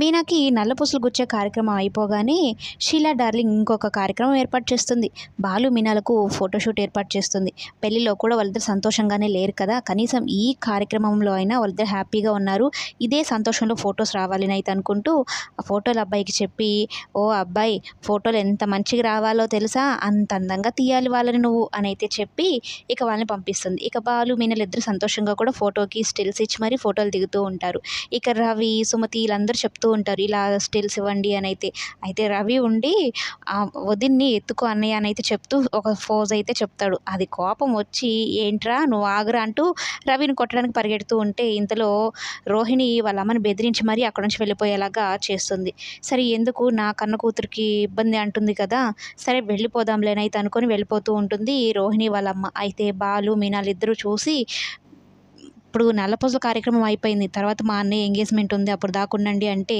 మీనాకి నల్లపూసలు గుచ్చే కార్యక్రమం అయిపోగానే షీలా డార్లింగ్ ఇంకొక కార్యక్రమం ఏర్పాటు చేస్తుంది. బాలు మీనాలకు ఫోటోషూట్ ఏర్పాటు చేస్తుంది. పెళ్ళిలో కూడా వాళ్ళిద్దరు సంతోషంగానే లేరు కదా. కనీసం ఈ కార్యక్రమంలో అయినా వాళ్ళిద్దరు హ్యాపీగా ఉన్నారు. ఇదే సంతోషంలో ఫొటోస్ రావాలి అయితే అనుకుంటూ ఆ ఫోటోలు అబ్బాయికి చెప్పి ఓ అబ్బాయి ఫోటోలు ఎంత మంచిగా రావాలో తెలుసా? అంత అందంగా తీయాలి వాళ్ళని నువ్వు అని అయితే చెప్పి ఇక వాళ్ళని పంపిస్తుంది. ఇక బాలు మీనలు ఇద్దరు సంతోషంగా కూడా ఫోటోకి స్టిల్స్ ఇచ్చి మరీ ఫోటోలు దిగుతూ ఉంటారు. ఇక రవి సుమతి వీళ్ళందరూ చెప్తూ చెప్తూ ఉంటారు ఇలా స్టిల్స్ ఇవ్వండి అని అయితే. అయితే రవి ఉండి ఆ వదిన్ని ఎత్తుకో అన్నయ్య అని అయితే చెప్తూ ఒక ఫోజ్ అయితే చెప్తాడు. అది కోపం వచ్చి ఏంట్రా నువ్వు ఆగురా అంటూ రవిని కొట్టడానికి పరిగెడుతూ ఉంటే ఇంతలో రోహిణి వాళ్ళ అమ్మని బెదిరించి మరీ అక్కడ నుంచి వెళ్ళిపోయేలాగా చేస్తుంది. సరే ఎందుకు? నా కన్న కూతురికి ఇబ్బంది అంటుంది కదా. సరే వెళ్ళిపోదాంలేనైతే అనుకొని వెళ్ళిపోతూ ఉంటుంది రోహిణి వాళ్ళ అమ్మ. అయితే బాలు మీనాలు ఇద్దరు చూసి ఇప్పుడు నల్లపూసల కార్యక్రమం అయిపోయింది. తర్వాత మా అన్నయ్య ఎంగేజ్మెంట్ ఉంది అప్పుడు దాకుండండి అంటే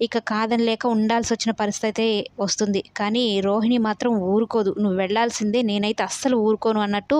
ఇక కాదని లేక ఉండాల్సి వచ్చిన పరిస్థితి అయితే వస్తుంది. కానీ రోహిణి మాత్రం ఊరుకోదు. నువ్వు వెళ్ళాల్సిందే నేనైతే అస్సలు ఊరుకోను అన్నట్టు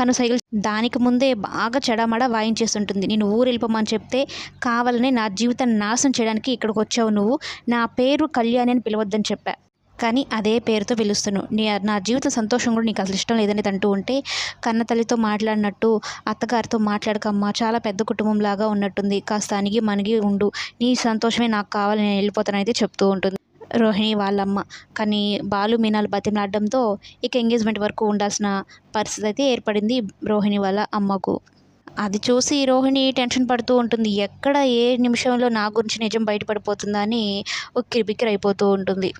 కనుసైగలు దానికి ముందే బాగా చెడమడ వాయించేస్తుంటుంది. నేను ఊరు వెళ్ళిపోమని చెప్తే కావాలని నా జీవితాన్ని నాశనం చేయడానికి ఇక్కడికి వచ్చావు నువ్వు. నా పేరు కళ్యాణి అని పిలవద్దని చెప్పా. కానీ అదే పేరుతో పిలుస్తున్నాను నీ నా జీవిత సంతోషం కూడా నీకు అసలు ఇష్టం లేదని అంటూ ఉంటే కన్న తల్లితో మాట్లాడినట్టు అత్తగారితో మాట్లాడకమ్మా చాలా పెద్ద కుటుంబం లాగా ఉన్నట్టుంది. కాస్త అనిగి మనిగి ఉండు. నీ సంతోషమే నాకు కావాలి నేను వెళ్ళిపోతానైతే చెప్తూ ఉంటుంది రోహిణి వాళ్ళమ్మ. కానీ బాలు మీనాలు బతిమలాడడంతో ఇక ఎంగేజ్మెంట్ వరకు ఉండాల్సిన పరిస్థితి అయితే ఏర్పడింది రోహిణి వాళ్ళ అమ్మకు. అది చూసి రోహిణి టెన్షన్ పడుతూ ఉంటుంది. ఎక్కడ ఏ నిమిషంలో నా గురించి నిజం బయటపడిపోతుందని ఉక్కిరి బిక్కిరి అయిపోతూ ఉంటుంది.